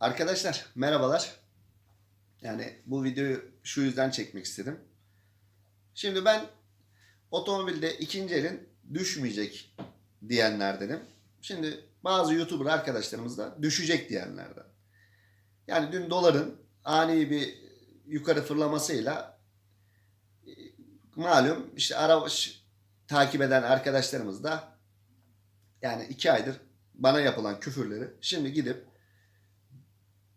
Arkadaşlar merhabalar. Yani bu videoyu şu yüzden çekmek istedim. Şimdi ben otomobilde ikinci elin düşmeyecek diyenlerdenim. Şimdi bazı YouTuber arkadaşlarımız da düşecek diyenlerden. Yani dün doların ani bir yukarı fırlamasıyla e, malum işte araba takip eden arkadaşlarımız da yani iki aydır bana yapılan küfürleri şimdi gidip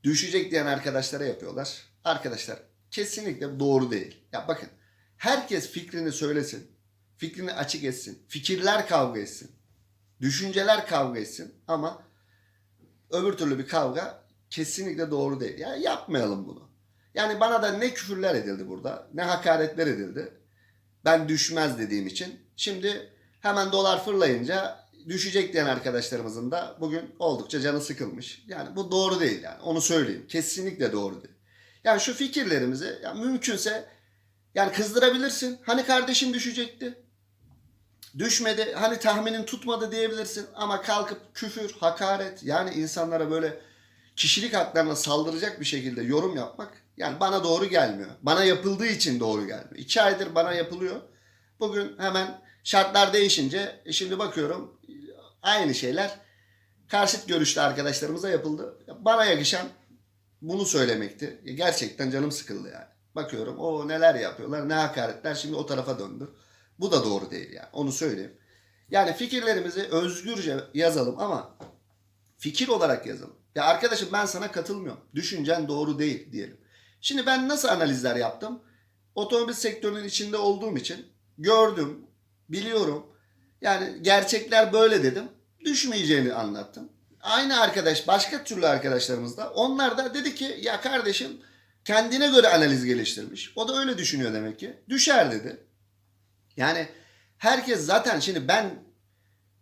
düşecek diyen arkadaşlara yapıyorlar. Arkadaşlar kesinlikle doğru değil. Ya bakın herkes fikrini söylesin. Fikrini açık etsin. Fikirler kavga etsin. Düşünceler kavga etsin. Ama öbür türlü bir kavga kesinlikle doğru değil. Ya yapmayalım bunu. Yani bana da ne küfürler edildi burada, ne hakaretler edildi. Ben düşmez dediğim için. Şimdi hemen dolar fırlayınca düşecek diyen arkadaşlarımızın da bugün oldukça canı sıkılmış. Yani bu doğru değil yani onu söyleyeyim. Kesinlikle doğru değil. Yani şu fikirlerimizi ya mümkünse yani kızdırabilirsin. Hani kardeşim düşecekti. Düşmedi. Hani tahminin tutmadı diyebilirsin. Ama kalkıp küfür, hakaret yani insanlara böyle kişilik haklarına saldıracak bir şekilde yorum yapmak yani bana doğru gelmiyor. Bana yapıldığı için doğru gelmiyor. İki aydır bana yapılıyor. Bugün hemen şartlar değişince e, şimdi bakıyorum aynı şeyler karşıt görüşlü arkadaşlarımıza yapıldı. Bana yakışan bunu söylemekti. E, Gerçekten canım sıkıldı yani. Bakıyorum o neler yapıyorlar ne hakaretler şimdi o tarafa döndü. Bu da doğru değil yani onu söyleyeyim. Yani fikirlerimizi özgürce yazalım ama fikir olarak yazalım. Ya arkadaşım ben sana katılmıyorum. Düşüncen doğru değil diyelim. Şimdi ben nasıl analizler yaptım? Otomobil sektörünün içinde olduğum için gördüm, biliyorum. Yani gerçekler böyle dedim. Düşmeyeceğini anlattım. Aynı arkadaş, başka türlü arkadaşlarımız da onlar da dedi ki ya kardeşim kendine göre analiz geliştirmiş. O da öyle düşünüyor demek ki. Düşer dedi. Yani herkes zaten şimdi ben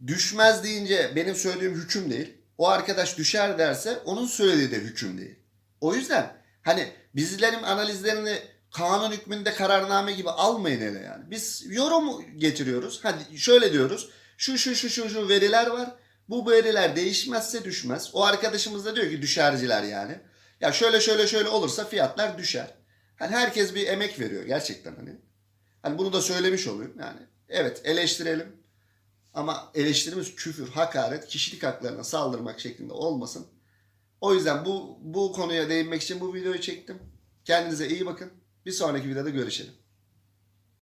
düşmez deyince benim söylediğim hüküm değil. O arkadaş düşer derse onun söylediği de hüküm değil. O yüzden hani bizlerin analizlerini kanun hükmünde kararname gibi almayın hele yani. Biz yorum getiriyoruz. Hadi şöyle diyoruz. Şu şu şu şu şu veriler var. Bu veriler değişmezse düşmez. O arkadaşımız da diyor ki düşerciler yani. Ya şöyle şöyle şöyle olursa fiyatlar düşer. Hani herkes bir emek veriyor gerçekten hani. Hani bunu da söylemiş olayım yani. Evet eleştirelim. Ama eleştirimiz küfür, hakaret, kişilik haklarına saldırmak şeklinde olmasın. O yüzden bu bu konuya değinmek için bu videoyu çektim. Kendinize iyi bakın. Bir sonraki videoda görüşelim.